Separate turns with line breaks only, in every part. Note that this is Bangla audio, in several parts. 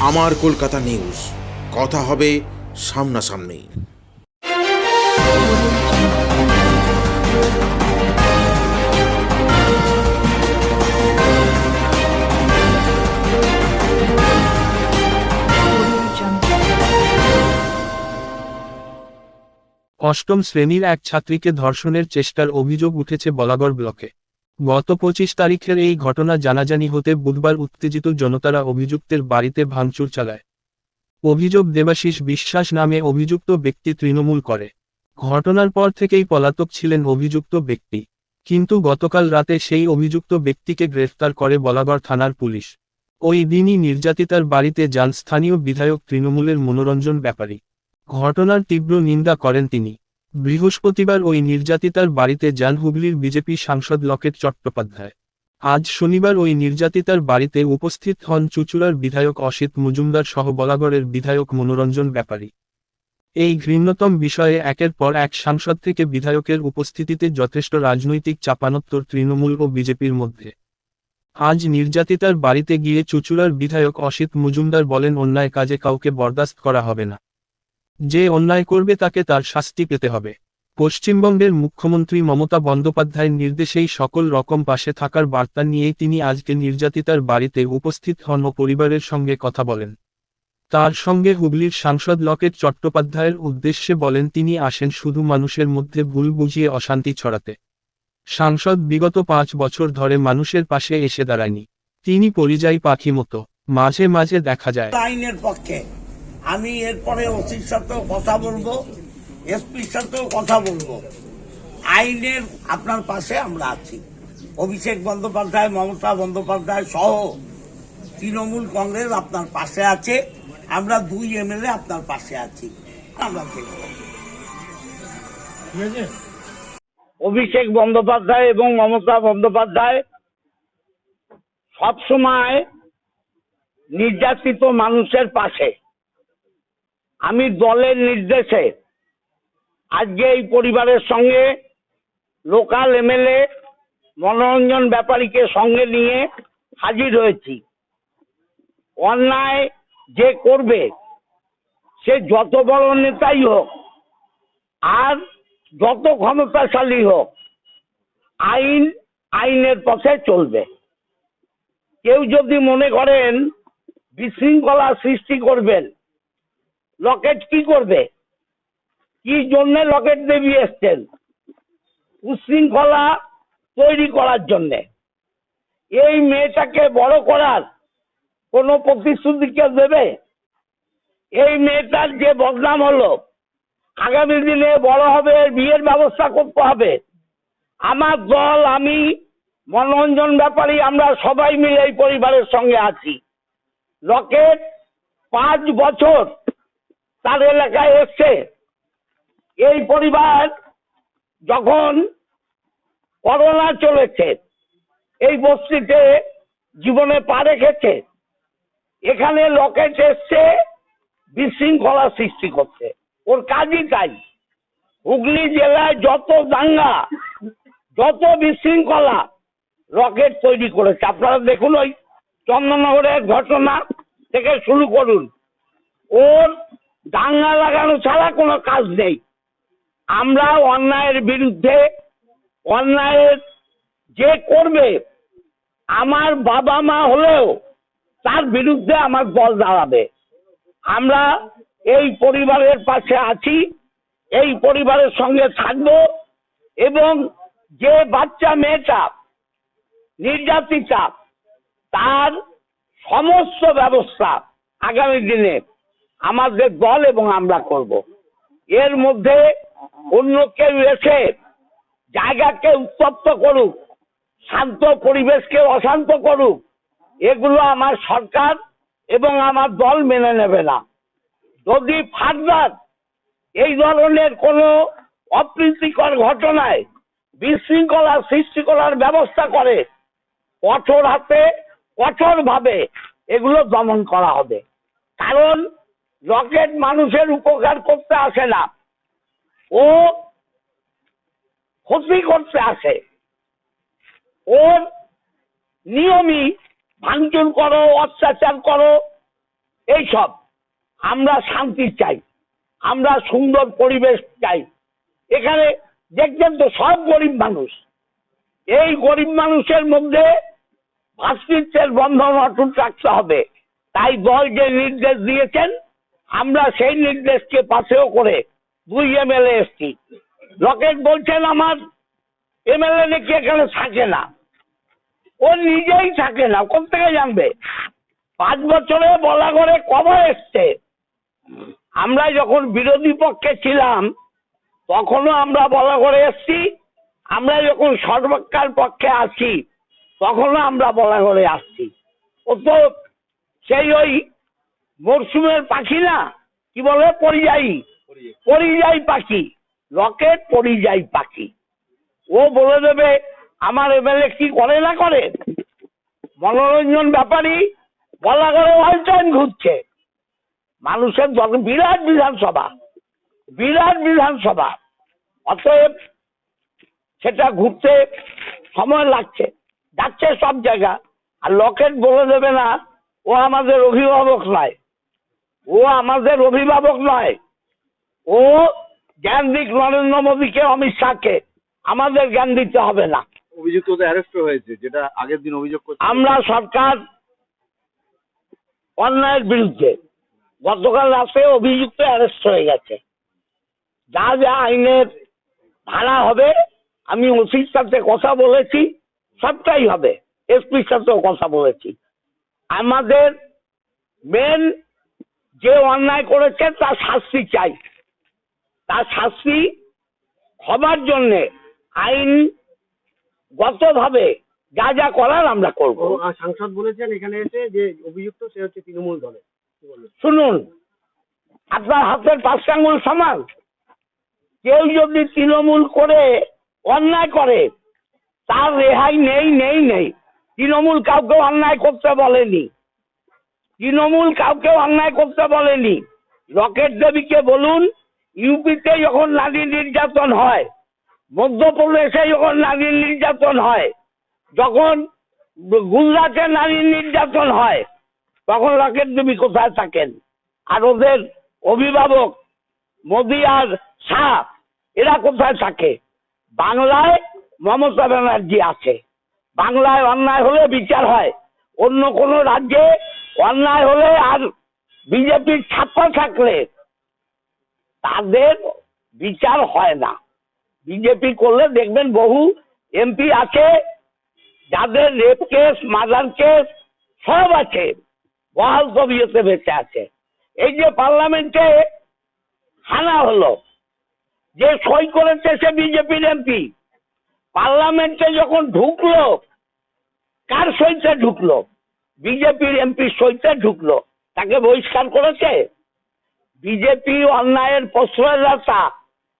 আমার কলকাতা নিউজ। কথা হবে সামনাসামনি।
অষ্টম শ্রেণির এক ছাত্রীকে ধর্ষণের চেষ্টার অভিযোগ উঠেছে বলাগড় ব্লকে। গত পঁচিশ তারিখের এই ঘটনা জানাজানি হতে বুধবার উত্তেজিত জনতারা অভিযুক্তের বাড়িতে ভাঙচুর চালায়। অভিযোগ দেবাশিস বিশ্বাস নামে অভিযুক্ত ব্যক্তি তৃণমূল করে। ঘটনার পর থেকেই পলাতক ছিলেন অভিযুক্ত ব্যক্তি। কিন্তু গতকাল রাতে সেই অভিযুক্ত ব্যক্তিকে গ্রেফতার করে বলাগড় থানার পুলিশ। ওই দিনই নির্যাতিতার বাড়িতে যান স্থানীয় বিধায়ক তৃণমূলের মনোরঞ্জন ব্যাপারী। ঘটনার তীব্র নিন্দা করেন তিনি। বৃহস্পতিবার ওই নির্যাতিতার বাড়িতে যান হুগলির বিজেপি সাংসদ লকেট চট্টোপাধ্যায়। আজ শনিবার ওই নির্যাতিতার বাড়িতে উপস্থিত হন চুচুড়ার বিধায়ক অসিত মজুমদার সহ বলাগড়ের বিধায়ক মনোরঞ্জন ব্যাপারী। এই ঘৃণ্যতম বিষয়ে একের পর এক সাংসদ থেকে বিধায়কের উপস্থিতিতে যথেষ্ট রাজনৈতিক চাপানোত্তর তৃণমূল ও বিজেপির মধ্যে। আজ নির্যাতিতার বাড়িতে গিয়ে চুচুড়ার বিধায়ক অসিত মজুমদার বলেন, অন্যায় কাজে কাউকে বরদাস্ত করা হবে না। যে অন্যায় করবে তাকে তার শাস্তি পেতে হবে। পশ্চিমবঙ্গের মুখ্যমন্ত্রী মমতা বন্দ্যোপাধ্যায়ের নির্দেশেই সকল রকম পাশে থাকার বার্তা নিয়েই তিনি আজকে নির্যাতিতার বাড়িতে উপস্থিত হন ও পরিবারের সঙ্গে কথা বলেন। তার সঙ্গে হুগলির সাংসদ লকেট চট্টোপাধ্যায়ের উদ্দেশ্যে বলেন, তিনি আসেন শুধু মানুষের মধ্যে ভুল বুঝিয়ে অশান্তি ছড়াতে। সাংসদ বিগত পাঁচ বছর ধরে মানুষের পাশে এসে দাঁড়ায়নি। তিনি পরিযায়ী পাখি মতো মাঝে মাঝে দেখা যায়।
আইনের পক্ষে আমি এরপরে ওসির সাথেও কথা বলব এসপির সাথেও কথা বলব। আইনের আপনার পাশে আমরা আছি। অভিষেক বন্দ্যোপাধ্যায় মমতা বন্দ্যোপাধ্যায় সহ তৃণমূল কংগ্রেস আপনার পাশে আছে। আমরা দুই এমএলএ আপনার পাশে আছি। আমরা দেখব। অভিষেক বন্দ্যোপাধ্যায় এবং মমতা বন্দ্যোপাধ্যায় সবসময় নির্যাতিত মানুষের পাশে। আমি দলের নির্দেশে আজকে এই পরিবারের সঙ্গে লোকাল এমএলএ মনোরঞ্জন ব্যাপারীকে সঙ্গে নিয়ে হাজির হয়েছি। অন্যায় যে করবে, সে যত বড় নেতাই হোক আর যত ক্ষমতাশালী হোক, আইন আইনের পথে চলবে। কেউ যদি মনে করেন বিশৃঙ্খলা সৃষ্টি করবেন লকেট কি করবে? কি জন্য লকেট দেবী এসছেন? উশৃঙ্খলা তৈরি করার জন্য। এই মেয়েটাকে বড় করার কোনো প্রতিশ্রুতি কেউ দেবে? এই মেয়েটার যে বদনাম হলো, আগামী দিনে বড় হবে, বিয়ের ব্যবস্থা করতে হবে। আমার দল, আমি, মনোরঞ্জন ব্যাপারী, আমরা সবাই মিলে এই পরিবারের সঙ্গে আছি। রকেট পাঁচ বছর তার এলাকায় এসছে এই পরিবার যখন করোনা চলেছে, এই বস্তিতে জীবনে পা রেখেছে, এখানে লকেট এসছে, বিশৃঙ্খলা সৃষ্টি করছে। ওর কাজই তাই। হুগলি জেলায় যত দাঙ্গা, যত বিশৃঙ্খলা রকেট তৈরি করেছে। আপনারা দেখুন ওই চন্দননগরের ঘটনা থেকে শুরু করুন। ওর দাঙ্গা লাগানো ছাড়া কোনো কাজ নেই। আমরা অন্যায়ের বিরুদ্ধে, অন্যায়ের যে করবে, আমার বাবা মা হলেও তার বিরুদ্ধে আমার দল দাঁড়াবে। আমরা এই পরিবারের পাশে আছি, এই পরিবারের সঙ্গে থাকব এবং যে বাচ্চা মেয়েটা নির্যাতিতা, তার সমস্ত ব্যবস্থা আগামী দিনে আমাদের দল এবং আমরা করব। এর মধ্যে অন্য কেউ এসে জায়গাকে উত্তপ্ত করুক, শান্ত পরিবেশকে অশান্ত করুক, এগুলো আমার সরকার এবং আমার দল মেনে নেবে না। যদি ফার্দার এই ধরনের কোনো অপ্রীতিকর ঘটনায় বিশৃঙ্খলা সৃষ্টি করার ব্যবস্থা করে, কঠোর হাতে কঠোর ভাবে এগুলো দমন করা হবে। কারণ রকেট মানুষের উপকার করতে আসে না। ও ক্ষতি করতে আসে। ওর নিয়মই ভাঙচুর করো, অত্যাচার করো, এইসব। আমরা শান্তি চাই। আমরা সুন্দর পরিবেশ চাই। এখানে দেখছেন তো সব গরিব মানুষ। এই গরিব মানুষের মধ্যে ভাতৃত্বের বন্ধন অটুট রাখতে হবে। তাই দল যে নির্দেশ দিয়েছেন আমরা সেই নির্দেশকে পাশেও করে দুই এমএলএ এসছি। লকেট বলছেন আমার এমএলএ নাকি এখানে থাকে না। ও নিজেই থাকে না থেকে জানবে? পাঁচ বছরে বলা করে কবার এসছে। আমরা যখন বিরোধী পক্ষে ছিলাম, তখনও আমরা বলা করে এসছি। আমরা যখন সরকার পক্ষে আছি, তখনও আমরা বলা করে আসছি। ও তো সেই ওই মরশুমের পাখি না? কি বলে? পরিযায়ী। পরিযায়ী পাখি। রকেট পরিযায়ী পাখি। ও বলে দেবে, আমার এমএলএ কি করে না করে? মনোরঞ্জন ব্যাপারী বলা করে ওয়ালটাইম ঘুরছে। মানুষের বিরাট বিধানসভা। বিরাট বিধানসভা। অতএব সেটা ঘুরতে সময় লাগছে। যাচ্ছে সব জায়গা। আর লকেট বলে দেবে না, ও আমাদের অভিভাবক নয়। ও আমাদের অভিভাবক নয় ও জ্ঞান দিক নরেন্দ্র মোদীকে অমিত শাহকে আমাদের জ্ঞান দিতে হবে না।
অ্যারেস্ট হয়েছে যেটা আগের দিন অভিযোগ করছে।
আমরা সরকার অন্যায়ের বিরুদ্ধে গতকাল রাতে অভিযুক্ত অ্যারেস্ট হয়ে গেছে। যা যা আইনের ধারা হবে আমি ওসির সাথে কথা বলেছি সবটাই হবে। এসপির সাথেও কথা বলেছি। আমাদের মেন যে অন্যায় করেছে তার শাস্তি চাই। তার শাস্তি হবার জন্যে আইন গতভাবে যা যা করার আমরা করব।
সাংসদ বলেছেন এখানে এসে যে অভিযুক্ত সে হচ্ছে তৃণমূল দলের।
শুনুন আপনার হাতের পাঁচ আঙ্গুল সমান। কেউ যদি তৃণমূল করে অন্যায় করে তার রেহাই নেই নেই নেই। তৃণমূল কাউকে অন্যায় করতে বলেনি। তৃণমূল কাউকে অন্যায় করতে বলেনি। রকেট দেবীকে বলুন, ইউপিতে যখন নারী নির্যাতন হয়, মধ্যপ্রদেশে যখন নারী নির্যাতন হয়, যখন গুজরাটে নারী নির্যাতন হয়, তখন রকেট দেবী কোথায় থাকেন? আর ওদের অভিভাবক মোদি আর শাহ, এরা কোথায় থাকে? বাংলায় মমতা ব্যানার্জি আছে। বাংলায় অন্যায় হলে বিচার হয়। অন্য কোনো রাজ্যে অন্যায় হলে আর বিজেপির ছাপ্পা থাকলে তাদের বিচার হয় না। বিজেপি করলে দেখবেন বহু এমপি আছে, যাদের রেপ কেস মার্ডার কেস সব আছে, বহাল তবিয়তে বেঁচে আছে। এই যে পার্লামেন্টে হানা হলো, যে সই করেছে সে বিজেপির এমপি। পার্লামেন্টে যখন ঢুকলো, কার সইতে ঢুকলো? বিজেপির এমপি সইতে ঢুকলো। তাকে বহিষ্কার করেছে? বিজেপি অন্যায়ের প্রশ্রয়দাতা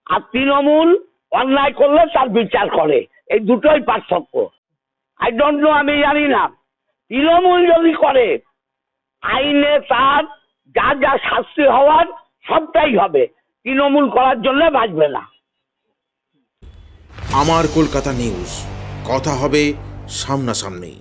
আর তৃণমূল অন্যায় করলে তার বিচার করে। এই দুটোই পার্থক্য। আই ডোন্ট নো আমি জানি না। তৃণমূল যদি করে, আইনে তার যা যা শাস্তি হওয়ার সবটাই হবে। তৃণমূল করার জন্য বাঁচবে না।
আমার কলকাতা নিউজ কথা হবে সামনাসামনি।